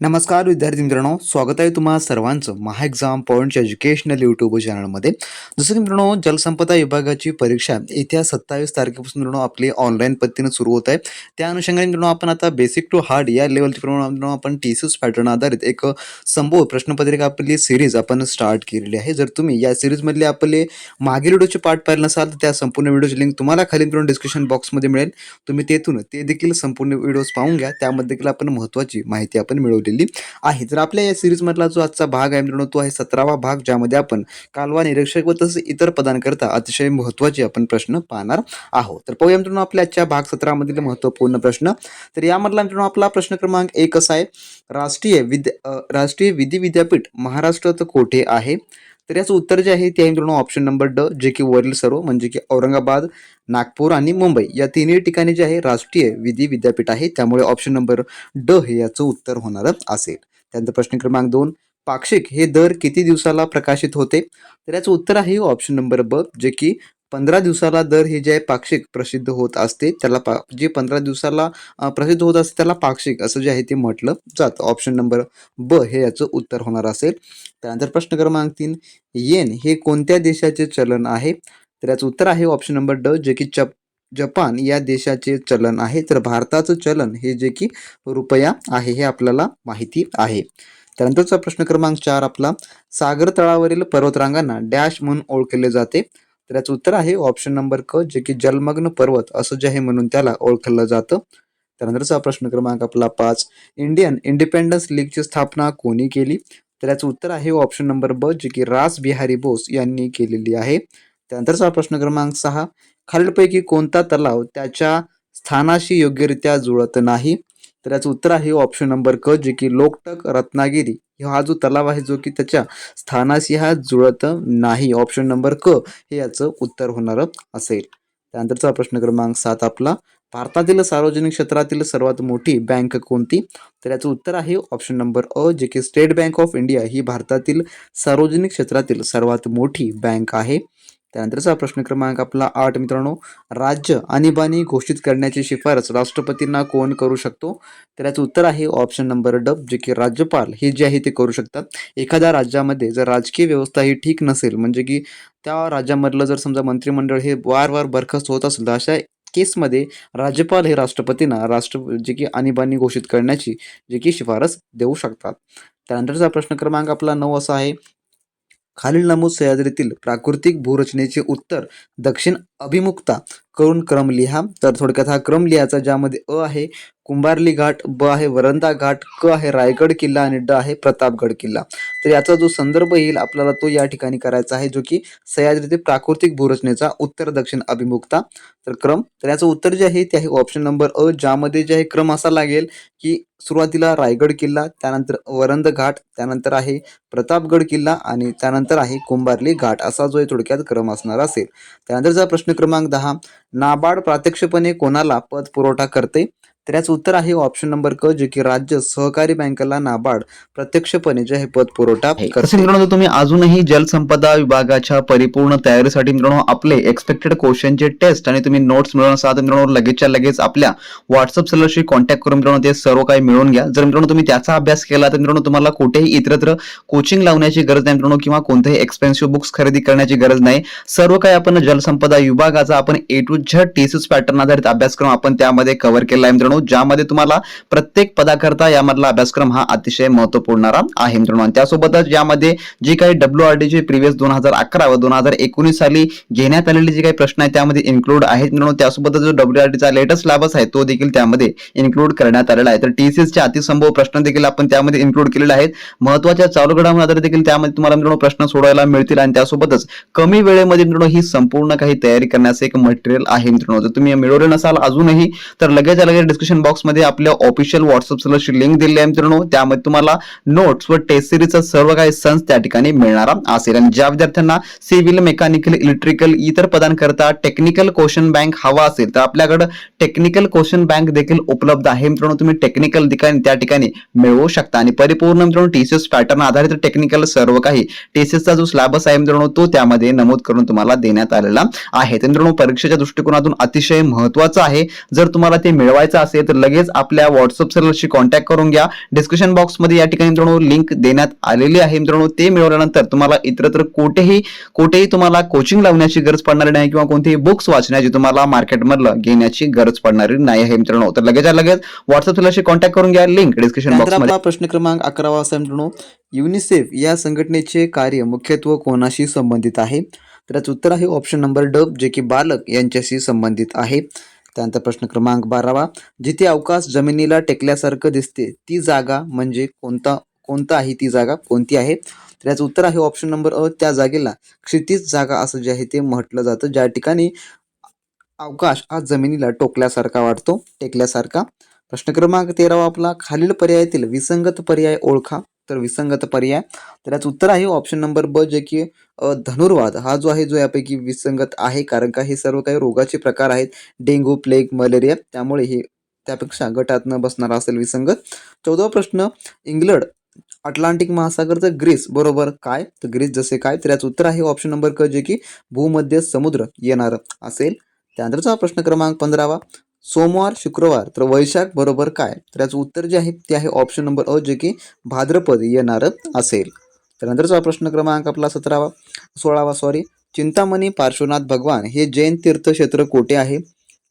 नमस्कार विद्यार्थी मित्रांनो. स्वागत आहे तुम्हा सर्वांचं महा एक्झाम पॉईंटच्या एज्युकेशनल यूट्यूब चॅनलमध्ये जसं की मित्रांनो जलसंपदा विभागाची परीक्षा येत्या सत्तावीस तारखेपासून मित्रांनो आपली ऑनलाईन पद्धतीनं सुरू होत आहे. त्या अनुषंगाने मित्रांनो आपण आता बेसिक टू हार्ड या लेवलच्या प्रमाणे मित्रांनो आपण टी सी पॅटर्न आधारित एक संभव प्रश्नपत्रिका आपली सिरीज आपण स्टार्ट केलेली आहे. जर तुम्ही या सिरीजमधले आपले मागील व्हिडिओचे पार्ट पाहिले नसाल तर त्या संपूर्ण व्हिडिओची लिंक तुम्हाला खाली मित्रांनो डिस्क्रिप्शन बॉक्समध्ये मिळेल. तुम्ही तेथून ते देखील संपूर्ण व्हिडिओज पाहून घ्या. त्यामध्ये देखील आपण महत्त्वाची माहिती आपण मिळवली मिळवलेली आहे. तर आपल्या या सिरीजमधला जो आजचा भाग आहे मित्रांनो तो आहे सतरावा भाग ज्यामध्ये आपण कालवा निरीक्षक व तसेच इतर पदांकरता अतिशय महत्त्वाचे आपण प्रश्न पाहणार आहोत. तर पाहूया मित्रांनो आपल्या आजच्या भाग सतरामधील महत्त्वपूर्ण प्रश्न. तर यामधला मित्रांनो आपला प्रश्न क्रमांक एक असा आहे. राष्ट्रीय विद्या राष्ट्रीय विधी विद्यापीठ महाराष्ट्रात कोठे आहे? तर याचं उत्तर जे आहे ते आहे मित्रांनो ऑप्शन नंबर ड जे की वरील सर्व म्हणजे की औरंगाबाद नागपूर आणि मुंबई या तिन्ही ठिकाणी जे आहे राष्ट्रीय विधी विद्यापीठ आहे. त्यामुळे ऑप्शन नंबर ड हे याचं उत्तर होणार असेल. त्यानंतर प्रश्न क्रमांक दोन पाक्षिक हे दर किती दिवसाला प्रकाशित होते? तर याचं उत्तर आहे ऑप्शन नंबर ब जे की पंधरा दिवसाला दर हे जे आहे पाक्षिक प्रसिद्ध होत असते त्याला पा जे पंधरा दिवसाला प्रसिद्ध होत असते त्याला पाक्षिक असं जे आहे ते म्हटलं जातं. ऑप्शन नंबर ब हे याचं उत्तर होणार असेल. त्यानंतर प्रश्न क्रमांक तीन येन हे कोणत्या देशाचे चलन आहे? तर याचं उत्तर आहे ऑप्शन नंबर ड जे की चप जपान या देशाचे चलन आहे. तर भारताचं चलन हे जे की रुपया आहे हे आपल्याला माहिती आहे. त्यानंतरचा प्रश्न क्रमांक चार आपला सागर तळावरील पर्वतरांगांना डॅश म्हणून ओळखले जाते. तर याचं उत्तर आहे ऑप्शन नंबर क जे की जलमग्न पर्वत असं जे आहे म्हणून त्याला ओळखलं जातं. त्यानंतरचा प्रश्न क्रमांक आपला पाच इंडियन इंडिपेंडन्स लीगची स्थापना कोणी केली? तर याचं उत्तर आहे ऑप्शन नंबर ब जे की रास बिहारी बोस यांनी केलेली आहे. त्यानंतरचा प्रश्न क्रमांक सहा खालीलपैकी कोणता तलाव त्याच्या स्थानाशी योग्यरित्या जुळत नाही? तर याचं उत्तर आहे ऑप्शन नंबर क जे की लोकटक रत्नागिरी. हा जो तलाव आहे जो की त्याच्या स्थानाशी हा जुळत नाही. ऑप्शन नंबर क हे याचं उत्तर होणार असेल. त्यानंतरचा प्रश्न क्रमांक सात आपला. भारतातील सार्वजनिक क्षेत्रातील सर्वात मोठी बँक कोणती? तर याचं उत्तर आहे ऑप्शन नंबर अ जे की स्टेट बँक ऑफ इंडिया ही भारतातील सार्वजनिक क्षेत्रातील सर्वात मोठी बँक आहे. त्यानंतरचा प्रश्न क्रमांक आपला आठ मित्रांनो. राज्य आणीबाणी घोषित करण्याची शिफारस राष्ट्रपतींना कोण करू शकतो? तर याचं उत्तर आहे ऑप्शन नंबर डब जे की राज्यपाल हे जे आहे ते करू शकतात. एखाद्या राज्यामध्ये जर राजकीय व्यवस्था ही ठीक नसेल म्हणजे की त्या राज्यामधलं जर समजा मंत्रिमंडळ हे वार वार बरखास्त होत असेल तर अशा केसमध्ये राज्यपाल हे राष्ट्रपतींना राष्ट्र जे की आणीबाणी घोषित करण्याची जे की शिफारस देऊ शकतात. त्यानंतरचा प्रश्न क्रमांक आपला नऊ असा आहे. खालील नमूद सह्याद्रीतील प्राकृतिक भूरचनेचे उत्तर दक्षिण अभिमुखता करून क्रम लिहा. तर थोडक्यात हा क्रम लिहायचा ज्यामध्ये अ आहे कुंभारली घाट ब आहे वरंदा घाट क आहे रायगड किल्ला आणि ड आहे प्रतापगड किल्ला. तर याचा जो संदर्भ येईल आपल्याला तो या ठिकाणी करायचा आहे जो की सह्याद्रीतील प्राकृतिक भूरचनेचा उत्तर दक्षिण अभिमुखता तर क्रम. तर याचं उत्तर जे आहे ते आहे ऑप्शन नंबर अ ज्यामध्ये जे आहे क्रम असा लागेल की सुरुवातीला रायगड किल्ला त्यानंतर वरंद घाट त्यानंतर आहे प्रतापगड किल्ला आणि त्यानंतर आहे कुंभारली घाट असा जो आहे थोडक्यात क्रम असणार असेल. त्यानंतरचा प्रश्न क्रमांक दहा नाबार्ड प्रात्यक्षपणे कोणाला पत पुरवठा करते? तर याचं उत्तर आहे ऑप्शन नंबर क जे की राज्य सहकारी बँकेला नाबार्ड प्रत्यक्षपणे जे आहे पत पुरवठा मित्रांनो तुम्ही अजूनही जलसंपदा विभागाच्या परिपूर्ण तयारीसाठी मित्रांनो आपले एक्सपेक्टेड क्वेश्चनचे टेस्ट आणि तुम्ही नोट्स तर मित्रांनो लगेचच्या लगेच आपल्या व्हॉट्सअप सेलरशी कॉन्टॅक्ट करून मित्रांनो ते सर्व काही मिळवून घ्या. जर मित्रांनो तुम्ही त्याचा अभ्यास केला तर मित्रांनो तुम्हाला कुठेही इतरत्र कोचिंग लावण्याची गरज नाही मित्रांनो किंवा कोणतेही एक्सपेन्सिव्ह बुक्स खरेदी करण्याची गरज नाही. सर्व काही आपण जलसंपदा विभागाचा आपण ए टू झ टेसिस पॅटर्न आधारित अभ्यासक्रम आपण त्यामध्ये कव्हर केला आहे मित्रांनो. ज्यामध्ये तुम्हाला प्रत्येक पदाकरता यामधला अभ्यासक्रम हा अतिशय महत्त्वपूर्ण आहे मित्रांनो. त्यासोबतच यामध्ये जे काही डब्ल्यू आर चे प्रिव्हियस दोन हजार अकरा व दोन हजार एकोणीस साली घेण्यात आलेले जे काही प्रश्न आहेत त्यामध्ये इन्क्लूड आहेत मित्रांनो. त्यासोबतच जो डब्ल्यू आर चा लेटेस्ट सिलेबस आहे तो देखील त्यामध्ये इन्क्लूड करण्यात आलेला आहे. तर टीसीएस चे अतिसंभव प्रश्न देखील आपण त्यामध्ये इन्क्लूड केलेले आहेत. महत्त्वाच्या चालू घडामोडी आधारित देखील त्यामध्ये तुम्हाला मित्रांनो प्रश्न सोडवायला मिळतील आणि त्यासोबतच कमी वेळेमध्ये मित्रांनो ही संपूर्ण काही तयारी करण्याचं एक मटेरियल आहे मित्रांनो. जर तुम्ही मिळवले नसाल अजूनही तर लगेच लगेच डिस्क्रिप्शन बॉक्समध्ये आपल्या ऑफिशियल व्हॉट्सअप सर्व्हरची लिंक दिली आहे मित्रांनो. त्यामध्ये तुम्हाला नोट्स व टेस्ट सिरीजचा सर्व काही सन्स त्या ठिकाणी मिळणार असेल. आणि ज्या विद्यार्थ्यांना सिव्हिल मेकॅनिकल इलेक्ट्रिकल इतर पदांकरता टेक्निकल क्वेश्चन बँक हवा असेल तर आपल्याकडे टेक्निकल क्वेश्चन बँक देखील उपलब्ध आहे. मित्रांनो तुम्ही टेक्निकल ठिकाणी त्या ठिकाणी मिळवू शकता. आणि परिपूर्ण मित्रांनो टीसीएस पॅटर्न आधारित टेक्निकल सर्व काही टीसीएसचा जो सिलेबस आहे मित्रांनो तो त्यामध्ये नमूद करून तुम्हाला देण्यात आलेला आहे. मित्रांनो परीक्षेच्या दृष्टिकोनातून अतिशय महत्वाचं आहे. जर तुम्हाला ते मिळवायचं असेल तर लगेच आपल्या व्हॉट्सअप सर्व्हरशी कॉन्टॅक्ट करून घ्या. डिस्क्रिप्शन बॉक्समध्ये या ठिकाणी मित्रांनो लिंक देण्यात आलेली आहे. मित्रांनो ते मिळवल्यानंतर तुम्हाला इतरत्र कुठेही कुठेही तुम्हाला कोचिंग लावण्याची गरज पडणार नाही किंवा कोणतेही बुक्स वाचण्याची तुम्हाला मार्केटमधलं घेण्याची गरज पडणारी नाही आहे मित्रांनो. तर लगेच लगेच व्हॉट्सअप सर्व्हरशी कॉन्टॅक्ट करून घ्या. लिंक डिस्क्रिप्शन बॉक्समध्ये प्रश्न क्रमांक अकरावा असा मित्रांनो. युनिसेफ या संघटनेचे कार्य मुख्यत्व कोणाशी संबंधित आहे? तर याचं उत्तर आहे ऑप्शन नंबर ड जे की बालक यांच्याशी संबंधित आहे. त्यानंतर प्रश्न क्रमांक बारावा. जिथे अवकाश जमिनीला टेकल्यासारखं दिसते ती जागा म्हणजे कोणता कोणता आहे ती जागा? कोणती आहे? तर याचं उत्तर आहे ऑप्शन नंबर अ. त्या जागेला क्षितिज जागा असं जे आहे ते म्हटलं जातं. ज्या ठिकाणी अवकाश हा जमिनीला टोकल्यासारखा वाटतो टेकल्यासारखा. प्रश्न क्रमांक तेरावा आपला. खालील पर्यायातील विसंगत पर्याय ओळखा. तर विसंगत पर्याय. तर याचं उत्तर आहे ऑप्शन नंबर ब जे की धनुर्वाद. हा जो आहे जो यापैकी विसंगत आहे कारण का हे सर्व काही रोगाचे प्रकार आहेत. डेंग्यू प्लेग मलेरिया त्यामुळे हे त्यापेक्षा गटात न बसणारा असेल विसंगत. चौदावा प्रश्न इंग्लंड अटलांटिक महासागरचं ग्रीस बरोबर? काय? तर ग्रीस जसे काय? तर याचं उत्तर आहे ऑप्शन नंबर क जे की भूमध्य समुद्र येणार असेल. त्यानंतरचा प्रश्न क्रमांक पंधरावा सोमवार शुक्रवार तर वैशाख बरोबर काय? तर याचं उत्तर जे आहे ते आहे ऑप्शन नंबर अ जे की भाद्रपद येणारं असेल. त्यानंतरचा प्रश्न क्रमांक आपला सतरावा सोळावा सॉरी चिंतामणी पार्श्वनाथ भगवान हे जैन तीर्थक्षेत्र कोठे आहे?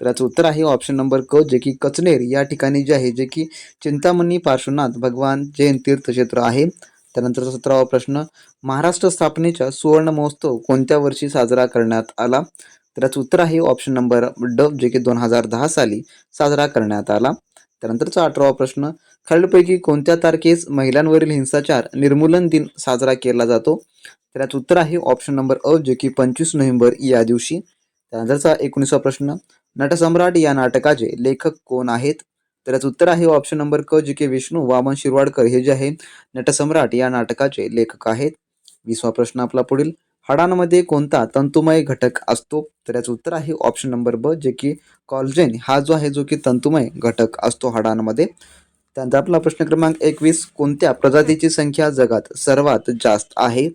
तर याचं उत्तर आहे ऑप्शन नंबर क जे की कचनेर. या ठिकाणी जे आहे जे की चिंतामणी पार्श्वनाथ भगवान जैन तीर्थक्षेत्र आहे. त्यानंतरचा सतरावा प्रश्न महाराष्ट्र स्थापनेच्या सुवर्ण महोत्सव कोणत्या वर्षी साजरा करण्यात आला? तर याचं उत्तर आहे ऑप्शन नंबर ड जे की दोन हजार दहा साली साजरा करण्यात आला. त्यानंतरचा अठरावा प्रश्न खालीलपैकी कोणत्या तारखेस महिलांवरील हिंसाचार निर्मूलन दिन साजरा केला जातो? तर याचं उत्तर आहे ऑप्शन नंबर अ जे की पंचवीस नोव्हेंबर या दिवशी. त्यानंतरचा एकोणीसवा प्रश्न नटसम्राट या नाटकाचे लेखक कोण आहेत? तर याचं उत्तर आहे ऑप्शन नंबर क जे की विष्णू वामन शिरवाडकर. हे जे आहे नटसम्राट या नाटकाचे लेखक आहेत. विसवा प्रश्न आपला पुढील हाडांमध्ये कोणता तंतुमय घटक असतो? तर याचं उत्तर आहे ऑप्शन नंबर ब जे की कॉलजेन हा जो आहे जो की तंतुमय घटक असतो हाडांमध्ये. त्यानंतर आपला प्रश्न क्रमांक एकवीस कोणत्या प्रजातीची संख्या जगात सर्वात जास्त आहे?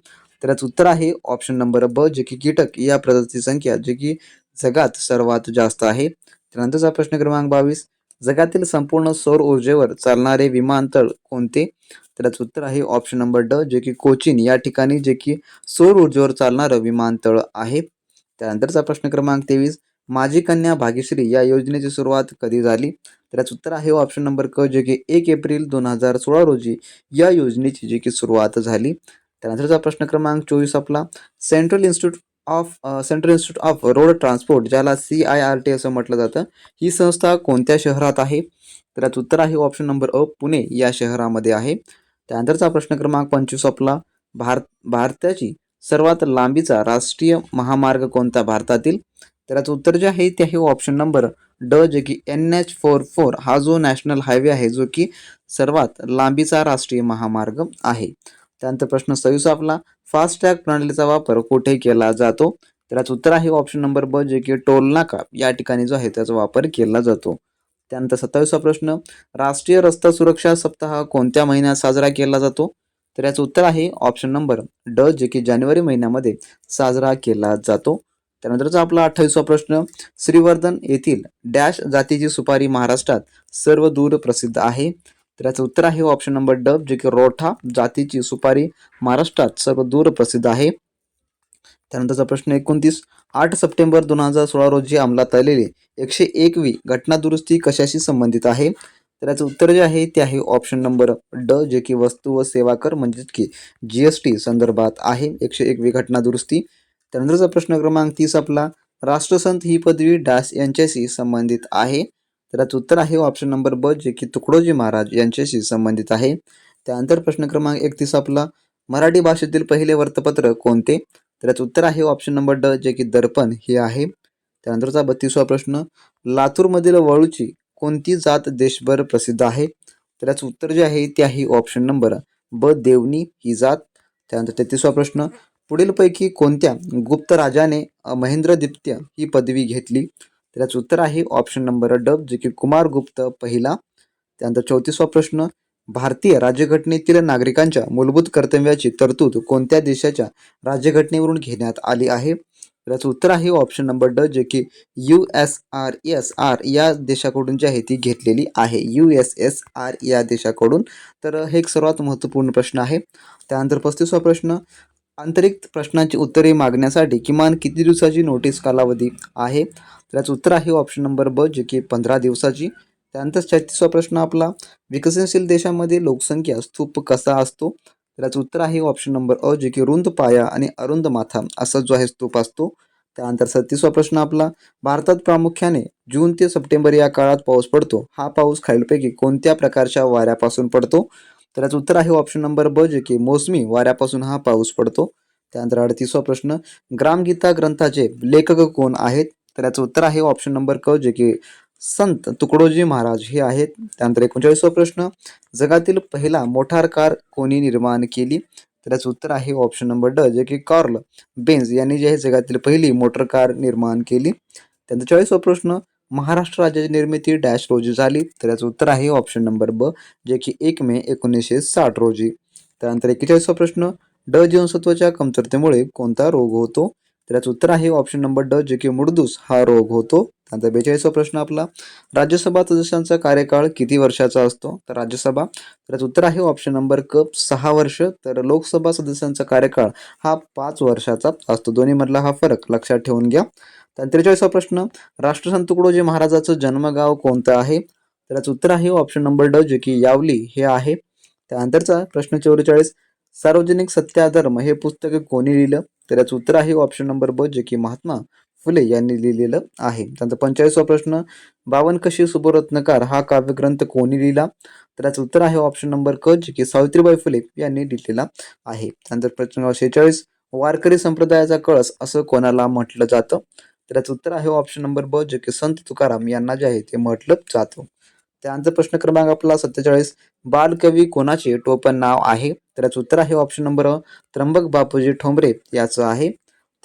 तर याचं उत्तर आहे ऑप्शन नंबर ब जे की कीटक. या प्रजातीची संख्या जे की जगात सर्वात जास्त आहे. त्यानंतरचा प्रश्न क्रमांक बावीस जगातील संपूर्ण सौर ऊर्जेवर चालणारे विमानतळ कोणते? तर याचं उत्तर आहे ऑप्शन नंबर ड जे की कोचीन. या ठिकाणी जे की सौर ऊर्जेवर चालणारं विमानतळ आहे. त्यानंतरचा प्रश्न क्रमांक तेवीस माझी कन्या भाग्यश्री या योजनेची सुरुवात कधी झाली? तर याचं उत्तर आहे ऑप्शन नंबर क जे की एक एप्रिल दोन हजार सोळा रोजी या योजनेची जी की सुरुवात झाली. त्यानंतरचा प्रश्न क्रमांक चोवीस आपला. Central institute of central institute of road transport ज्याला सी आय आर टी असं म्हटलं जातं ही संस्था कोणत्या शहरात आहे? तर याचं उत्तर आहे ऑप्शन नंबर अ पुणे या शहरामध्ये आहे. त्यानंतरचा प्रश्न क्रमांक पंचवीस आपला. भारत भारताची सर्वात लांबीचा राष्ट्रीय महामार्ग कोणता भारतातील? तर याचं उत्तर जे आहे ते आहे ऑप्शन नंबर ड जे की एन एच फोर फोर हा जो नॅशनल हायवे आहे जो की सर्वात लांबीचा राष्ट्रीय महामार्ग आहे. त्यानंतर प्रश्न सव्वीस आपला फास्टॅग प्रणालीचा वापर कुठे केला जातो? तर याचं उत्तर आहे ऑप्शन नंबर ब जे की टोल नाका. या ठिकाणी जो आहे त्याचा वापर केला जातो. त्यानंतर सत्तावीसवा प्रश्न राष्ट्रीय रस्ता सुरक्षा सप्ताह कोणत्या महिन्यात साजरा केला जातो? तर याचं उत्तर आहे ऑप्शन नंबर ड जे की जानेवारी महिन्यामध्ये साजरा केला जातो. त्यानंतरचा आपला अठ्ठावीसवा प्रश्न श्रीवर्धन येथील डॅश जातीची सुपारी महाराष्ट्रात सर्व दूर प्रसिद्ध आहे. तर याचं उत्तर आहे ऑप्शन नंबर ड जे की रोठा जातीची सुपारी महाराष्ट्रात सर्व दूर प्रसिद्ध आहे. त्यानंतरचा प्रश्न एकोणतीस आठ सप्टेंबर दोन हजार सोळा रोजी अंमलात आलेली एकशे एकवी घटना दुरुस्ती कशाशी संबंधित आहे? तर याचं उत्तर जे आहे ते आहे ऑप्शन नंबर ड जे की वस्तू व सेवा कर म्हणजेच की जी एस टी संदर्भात आहे. एकशे एकवी घटना दुरुस्ती त्यानंतरचा प्रश्न क्रमांक तीस आपला. राष्ट्रसंत ही पदवी डास यांच्याशी संबंधित आहे. तर याचं उत्तर आहे ऑप्शन नंबर ब जे की तुकडोजी महाराज यांच्याशी संबंधित आहे. त्यानंतर प्रश्न क्रमांक एकतीस आपला. मराठी भाषेतील पहिले वृत्तपत्र कोणते? तर याचं उत्तर आहे ऑप्शन नंबर ड जे की दर्पण हे आहे. त्यानंतरचा बत्तीसवा प्रश्न. लातूरमधील वळूची कोणती जात देशभर प्रसिद्ध आहे? तर याचं उत्तर जे आहे ते आहे ऑप्शन नंबर ब देवनी ही जात. त्यानंतर तेहतीसवा प्रश्न पुढीलपैकी कोणत्या गुप्त राजाने महेंद्रदित्य ही पदवी घेतली? तर याचं उत्तर आहे ऑप्शन नंबर डब जे की कुमारगुप्त पहिला. त्यानंतर चौतीसवा प्रश्न भारतीय राज्यघटनेतील नागरिकांच्या मूलभूत कर्तव्याची तरतूद कोणत्या देशाच्या राज्यघटनेवरून घेण्यात आली आहे? याचं उत्तर आहे ऑप्शन नंबर ड जे की U S R S R या देशाकडून जी आहे ती घेतलेली आहे. यू एस एस आर या देशाकडून. तर हे एक सर्वात महत्त्वपूर्ण प्रश्न आहे. त्यानंतर पस्तीसवा प्रश्न आंतरिक प्रश्नांची उत्तरे मागण्यासाठी किमान किती दिवसाची नोटीस कालावधी आहे? तर याचं उत्तर आहे ऑप्शन नंबर ब जे की पंधरा दिवसाची. त्यानंतर छत्तीसवा प्रश्न आपला विकसनशील देशामध्ये लोकसंख्या स्तूप कसा असतो? त्याचं उत्तर आहे ऑप्शन नंबर अ जे की रुंद पाया आणि अरुंद माथा असा जो आहे स्तूप असतो. त्यानंतर सत्तीसवा प्रश्न आपला भारतात प्रामुख्याने जून ते सप्टेंबर या काळात पाऊस पडतो. हा पाऊस खालीलपैकी कोणत्या प्रकारच्या वाऱ्यापासून पडतो? तर याचं उत्तर आहे ऑप्शन नंबर ब जे की मोसमी वाऱ्यापासून हा पाऊस पडतो. त्यानंतर अडतीसवा प्रश्न ग्रामगीता ग्रंथाचे लेखक कोण आहेत? तर याचं उत्तर आहे ऑप्शन नंबर क जे की संत तुकडोजी महाराज हे आहेत. त्यानंतर एकोणचाळीसवा प्रश्न जगातील पहिला मोटार कार कोणी निर्माण केली? तर याचं उत्तर आहे ऑप्शन नंबर ड जे की कार्ल बेन्झ यांनी जे आहे जगातील पहिली मोटर कार निर्माण केली. त्यानंतर चाळीसवा प्रश्न महाराष्ट्र राज्याची निर्मिती डॅश रोजी झाली. तर याचं उत्तर आहे ऑप्शन नंबर ब जे की एक मे एकोणीसशे साठ रोजी. त्यानंतर एक्केचाळीसवा प्रश्न ड जीवनसत्वाच्या कमतरतेमुळे कोणता रोग होतो? तर याचं उत्तर आहे ऑप्शन नंबर ड जे की मुडदूस हा रोग होतो. त्यानंतर बेचाळीसवा प्रश्न आपला राज्यसभा सदस्यांचा कार्यकाळ किती वर्षाचा असतो? तर राज्यसभा तर याचं उत्तर आहे ऑप्शन नंबर क सहा वर्ष. तर लोकसभा सदस्यांचा कार्यकाळ हा पाच वर्षाचा असतो. दोन्हीमधला हा फरक लक्षात ठेवून घ्या. त्यानंतर त्रेचाळीसवा प्रश्न राष्ट्रसंत तुकडोजी महाराजाचं जन्मगाव कोणतं आहे? तर याचं उत्तर आहे ऑप्शन नंबर ड जे की यावली हे आहे. त्यानंतरचा प्रश्न चौवेचाळीस सार्वजनिक सत्याधर्म हे पुस्तक कोणी लिहिलं? तर याचं उत्तर आहे ऑप्शन नंबर ब जे की महात्मा फुले यांनी लिहिलेलं आहे. त्यानंतर पंचाळीसवा प्रश्न बावन कशी सुबरत्नकार हा काव्यग्रंथ कोणी लिहिला? तर याचं उत्तर आहे ऑप्शन नंबर क जे की सावित्रीबाई फुले यांनी लिहिलेला आहे. त्यानंतर प्रश्न शेहेचाळीस वारकरी संप्रदायाचा कळस असं कोणाला म्हटलं जातं? तर याचं उत्तर आहे ऑप्शन नंबर ब जे की संत तुकाराम यांना जे आहे ते म्हटलं जातं. त्यानंतर प्रश्न क्रमांक आपला सत्तेचाळीस बालकवी कोणाचे? टोपण नाव आहे. तर याचं उत्तर आहे ऑप्शन नंबर त्र्यंबक बापूजी ठोंबरे. याचं आहे.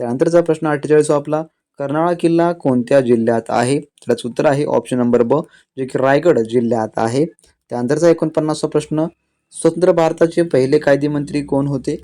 त्यानंतरचा प्रश्न अठ्ठेचाळीस आपला. कर्नाळा किल्ला कोणत्या जिल्ह्यात आहे? त्याचं उत्तर आहे ऑप्शन नंबर ब जे की रायगड जिल्ह्यात आहे. त्यानंतरचा एकोणपन्नासचा प्रश्न स्वतंत्र भारताचे पहिले कायदेमंत्री कोण होते?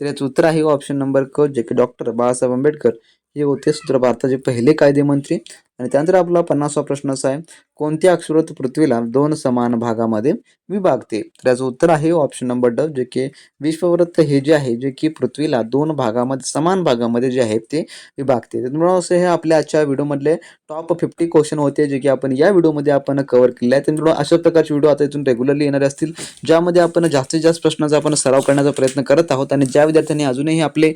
तर याचं उत्तर आहे ऑप्शन नंबर क जे की डॉक्टर बाळासाहेब आंबेडकर. हे होते सूत्र भारताचे पहिले कायदेमंत्री आणि त्यानंतर आपला पन्नासवा प्रश्न असा आहे कोणत्या अक्षरत पृथ्वीला दोन समान भागामध्ये विभागते? तर याचं उत्तर आहे ऑप्शन नंबर ड जे की विश्ववृत्त हे जे आहे जे की पृथ्वीला दोन भागामध्ये समान भागामध्ये जे आहे ते विभागते. तर मित्रांनो असे हे आपल्या आजच्या व्हिडिओमधले टॉप फिफ्टी क्वेश्चन होते जे की आपण या व्हिडिओमध्ये आपण कव्हर केले आहे तर मित्रांनो अशा प्रकारचे व्हिडिओ आता इथून रेग्युलरली येणारे असतील ज्यामध्ये आपण जास्तीत जास्त प्रश्नाचा आपण सराव करण्याचा प्रयत्न करत आहोत. आणि ज्या विद्यार्थ्यांनी अजूनही आपले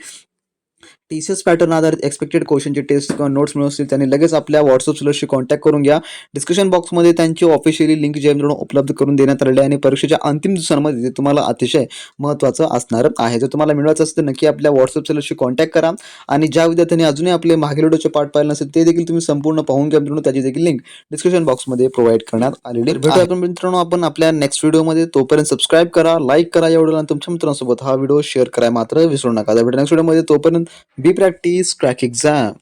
टी सी एस पॅटर्न आधारित एक्सपेक्टेड क्वेश्चनचे टेस्ट किंवा नोट्स मिळवून असतील त्यांनी लगेच आपल्या व्हॉट्सअप सुलरशी कॉन्टॅक्ट करून घ्या. डिस्क्रिप्शन बॉक्समध्ये त्यांची ऑफिशियली लिंक जे उपलब्ध करून देण्यात आलेली आहे आणि परीक्षेच्या अंतिम दिवसांमध्ये ते तुम्हाला अतिशय महत्त्वाचं असणार आहे. जर तुम्हाला मिळवायचं असेल तर नक्की आपल्या व्हॉट्सअप सेलरशी कॉन्टॅक्ट करा. आणि ज्या विद्यार्थ्यांनी अजूनही आपले मागील व्हिडिओचे पाठ पाहिले नसेल ते देखील तुम्ही संपूर्ण पाहून घ्या मित्रांनो. त्याची देखील लिंक डिस्क्रिप्शन बॉक्समध्ये प्रोव्हाइड करण्यात आलेली आहे. भेटूया आपण मित्रांनो आपण आपल्या नेक्स्ट व्हिडिओमध्ये तोपर्यंत सबस्क्राईब करा लाईक करा एवढं आणि तुमच्या मित्रांसोबत हा व्हिडिओ शेअर करा मात्र विसरू नका. भेटा नेक्स्ट व्हिडिओमध्ये तोपर्यंत बी प्रॅक्टिस क्रॅक एक्झाम